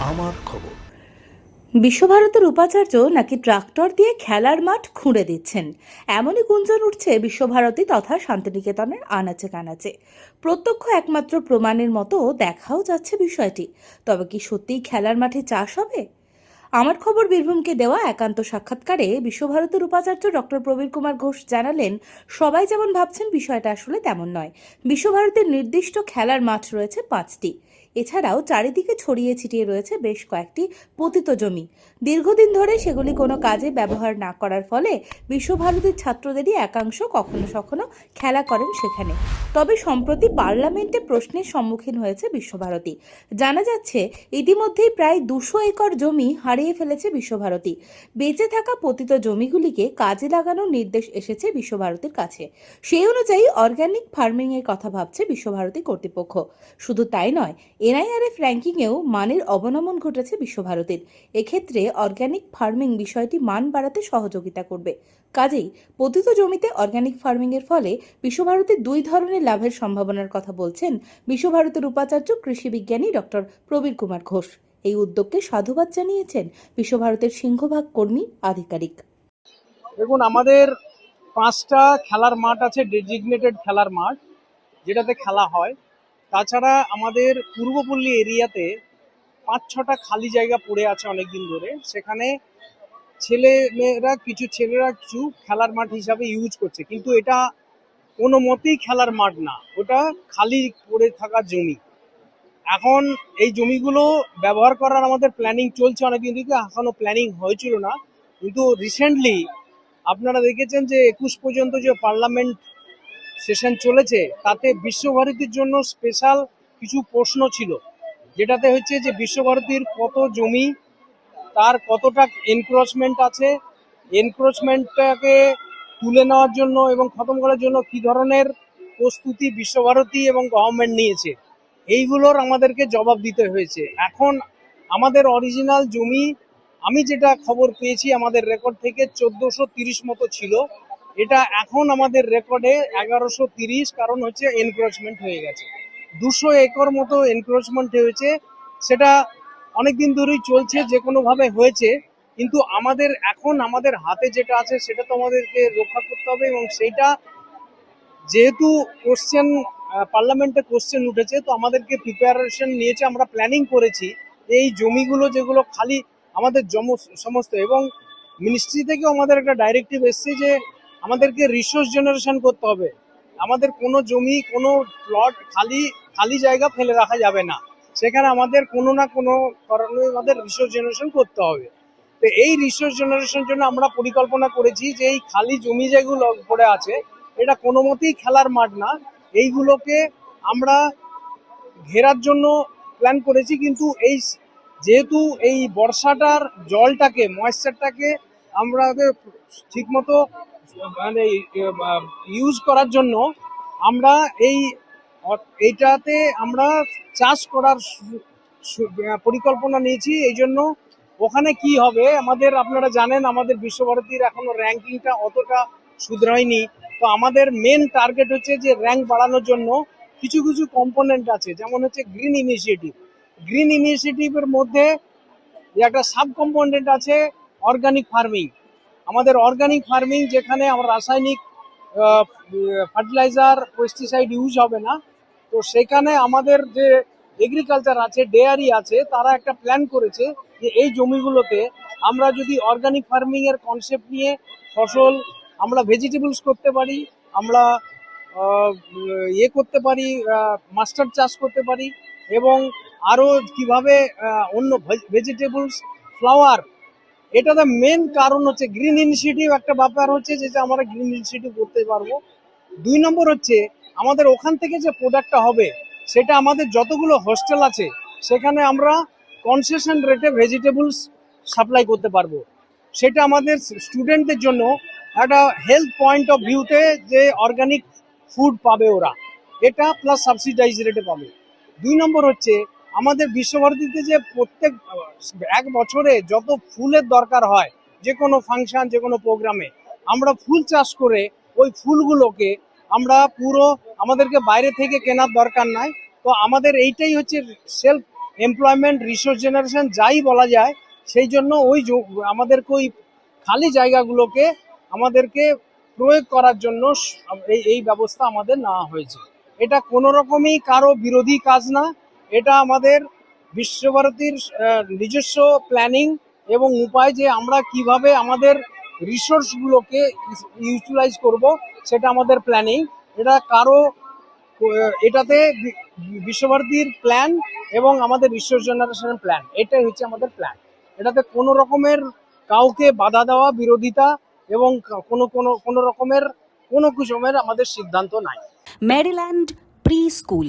আমার খবর। বিশ্বভারতের উপাচার্য নাকি ট্রাক্টর দিয়ে খেলার মাঠ খুঁড়ে দিচ্ছেন? এমনই গুঞ্জন উঠছে বিশ্বভারতী তথা শান্তিনিকেতনের আনাচে কানাচে। প্রত্যক্ষ একমাত্র প্রমাণের মতো দেখাও যাচ্ছে বিষয়টি। তবে কি সত্যিই খেলার মাঠে চাষ হবে? আমার খবর বীরভূমকে দেওয়া একান্ত সাক্ষাৎকারে বিশ্বভারতের উপাচার্য ডক্টর প্রবীর কুমার ঘোষ জানালেন, সবাই যেমন ভাবছেন বিষয়টা আসলে তেমন নয়। বিশ্বভারতের নির্দিষ্ট খেলার মাঠ রয়েছে পাঁচটি। এছাড়াও চারিদিকে ছড়িয়ে ছিটিয়ে রয়েছে বেশ কয়েকটি পতিত জমি। দীর্ঘদিন ধরে সেগুলি কোনো কাজে ব্যবহার না করার ফলে বিশ্বভারতীর ছাত্রদেরই একাংশ কখনো কখনো খেলা করেন সেখানে। তবে সম্প্রতি পার্লামেন্টে প্রশ্নের সম্মুখীন হয়েছে বিশ্বভারতী। জানা যাচ্ছে, ইতিমধ্যেই প্রায় দুশো একর জমি হারিয়ে ফেলেছে বিশ্বভারতী। বেঁচে থাকা পতিত জমিগুলিকে কাজে লাগানোর নির্দেশ এসেছে বিশ্বভারতীর কাছে। সেই অনুযায়ী অর্গানিক ফার্মিং এর কথা ভাবছে বিশ্বভারতী কর্তৃপক্ষ। শুধু তাই নয় এনআইআরএফ র্যাঙ্কিংয়েও মানের অবনমন ঘটেছে বিশ্বভারতীর। এক্ষেত্রে অর্গানিক ফার্মিং বিষয়টি মান বাড়াতে সহযোগিতা করবে। কাজেই পতিত জমিতে অর্গানিক ফার্মিংয়ের ফলে বিশ্বভারতীর দুই ধরনের লাভের সম্ভাবনার কথা বলছেন বিশ্বভারতীর উপাচার্য কৃষি বিজ্ঞানী ডক্টর প্রবীর কুমার ঘোষ। এই উদ্যোগকে সাধুবাদ জানিয়েছেন বিশ্বভারতের সিংহভাগ কর্মী, আধিকারিক। দেখুন, আমাদের পাঁচটা খেলার মাঠ আছে ডেজিগনেটেড খেলার মাঠ, যেটাতে খেলা হয়। তাছাড়া আমাদের পূর্বপল্লী এরিয়াতে পাঁচ ছটা খালি জায়গা পড়ে আছে অনেকদিন ধরে। সেখানে ছেলে মেয়েরা কিছু, ছেলেরা কিছু খেলার মাঠ হিসাবে ইউজ করছে। কিন্তু এটা কোনো মতেই খেলার মাঠ না। ওটা খালি পড়ে থাকা জমি। এখন এই জমিগুলো ব্যবহার করার আমাদের প্ল্যানিং চলছে অনেকদিন থেকে এখনও প্ল্যানিং হয়েছিল না। কিন্তু রিসেন্টলি আপনারা দেখেছেন যে একুশ পর্যন্ত যে পার্লামেন্ট সেশন চলেছে, তাতে বিশ্বভারতীর জন্য স্পেশাল কিছু প্রশ্ন ছিল। যেটাতে হচ্ছে যে বিশ্বভারতীর কত জমি, তার কতটা এনক্রোচমেন্ট আছে এনক্রোচমেন্টটাকে তুলে নেওয়ার জন্য এবং খতম করার জন্য কি ধরনের প্রস্তুতি বিশ্বভারতী এবং গভর্নমেন্ট নিয়েছে, এইগুলোর আমাদেরকে জবাব দিতে হয়েছে। এখন আমাদের অরিজিনাল জমি, আমি যেটা খবর পেয়েছি, আমাদের রেকর্ড থেকে চোদ্দোশো তিরিশ মতো ছিল। এটা এখন আমাদের রেকর্ডে এগারোশো তিরিশ, কারণ হচ্ছে এনক্রোচমেন্ট হয়ে গেছে। দুশো একর মতো এনক্রোচমেন্ট হয়েছে। সেটা অনেকদিন ধরেই চলছে, যে কোনোভাবে হয়েছে। কিন্তু আমাদের এখন আমাদের হাতে যেটা আছে, সেটা তো আমাদেরকে রক্ষা করতে হবে এবং সেইটা যেহেতু কোশ্চেন পার্লামেন্টে কোশ্চেন উঠেছে, তো আমাদেরকে প্রিপারেশন নিয়েছে, আমরা প্ল্যানিং করেছি। এই জমিগুলো যেগুলো খালি আমাদের জম- সমস্ত এবং মিনিস্ট্রি থেকেও আমাদের একটা ডাইরেক্টিভ এসছে যে আমাদেরকে রিসোর্স জেনারেশন করতে হবে। আমাদের কোনো জমি, কোনো প্লট খালি খালি জায়গা ফেলে রাখা যাবে না। সেখানে আমাদের কোনো না কোনো কারণে আমাদের রিসোর্স জেনারেশন করতে হবে। তো এই রিসোর্স জেনারেশনের জন্য আমরা পরিকল্পনা করেছি যে এই খালি জমি যেগুলো পড়ে আছে, এটা কোনো মতেই খেলার মাঠ না। এইগুলোকে আমরা ঘেরার জন্য প্ল্যান করেছি, কিন্তু এই যেহেতু এই বর্ষাটার জলটাকে ময়েশ্চারটাকে আমরা ঠিকমতো মানে ইউজ করার জন্য আমরা এই এইটাতে আমরা চাষ করার পরিকল্পনা নিয়েছি। এই জন্য ওখানে কি হবে আমাদের আপনারা জানেন, আমাদের বিশ্বভারতীর এখনও র্যাঙ্কিংটা অতটা শুধরায়নি। তো আমাদের মেন টার্গেট হচ্ছে যে র্যাঙ্ক বাড়ানোর জন্য কিছু কিছু কম্পোনেন্ট আছে। যেমন হচ্ছে গ্রিন ইনিশিয়েটিভ গ্রিন ইনিশিয়েটিভের মধ্যে একটা সাব কম্পোনেন্ট আছে অর্গানিক ফার্মিং আমাদের অর্গানিক ফার্মিং যেখানে আমরা রাসায়নিক ফার্টিলাইজার পেস্টিসাইড ইউজ হবে না, তো সেখানে আমাদের যে এগ্রিকালচার আছে ডেয়ারি আছে, তারা একটা প্ল্যান করেছে যে এই জমিগুলোতে আমরা যদি অর্গানিক ফার্মিং এর কনসেপ্ট নিয়ে ফসল আমরা ভেজিটেবলস করতে পারি, আমরা ইয়ে করতে পারি মাস্টার্ড চাষ করতে পারি এবং আরও কীভাবে অন্য ভেজিটেবলস ফ্লাওয়ার এটাতে মেন কারণ হচ্ছে গ্রিন ইনিশিয়েটিভ একটা ব্যাপার হচ্ছে যেটা আমরা গ্রিন ইনিশিয়েটিভ করতে পারব। দুই নম্বর হচ্ছে, আমাদের ওখান থেকে যে প্রোডাক্টটা হবে, সেটা আমাদের যতগুলো হোস্টেল আছে, সেখানে আমরা কনসেশন রেটে ভেজিটেবলস সাপ্লাই করতে পারব। সেটা আমাদের স্টুডেন্টদের জন্য একটা হেলথ পয়েন্ট অফ ভিউতে যে অর্গানিক ফুড পাবে ওরা। এটা প্লাস সাবসিডাইজ রেটে পাবে। দুই নম্বর হচ্ছে আমাদের বিশ্বভারতীতে যে প্রত্যেক, এক বছরে যত ফুলের দরকার হয়, যে কোনো ফাংশন, যে কোনো প্রোগ্রামে, আমরা ফুল চাষ করে ওই ফুলগুলোকে আমরা পুরো আমাদেরকে বাইরে থেকে কেনার দরকার নাই। তো আমাদের এইটাই হচ্ছে সেলফ এমপ্লয়মেন্ট রিসোর্স জেনারেশন যাই বলা যায়, সেই জন্য ওই আমাদেরকে ওই খালি জায়গাগুলোকে আমাদেরকে প্রয়োগ করার জন্য এই এই ব্যবস্থা আমাদের নেওয়া হয়েছে। এটা কোনো রকমই কারও বিরোধী কাজ না। এটা আমাদের বিশ্বভারতীর নিজস্ব প্ল্যানিং এবং উপায় যে আমরা কীভাবে আমাদের রিসোর্সগুলোকে ইউটিলাইজ করব, সেটা আমাদের প্ল্যানিং এটা কারও এটাতে বিশ্বভারতীর প্ল্যান এবং আমাদের রিসোর্স জেনারেশনের প্ল্যান এটাই হচ্ছে আমাদের প্ল্যান এটাতে কোনো রকমের কাউকে বাধা দেওয়া, বিরোধিতা এবং কোনো কোনো কোনো রকমের, কোনো কিছুমের আমাদের সিদ্ধান্ত নাই। Maryland pre school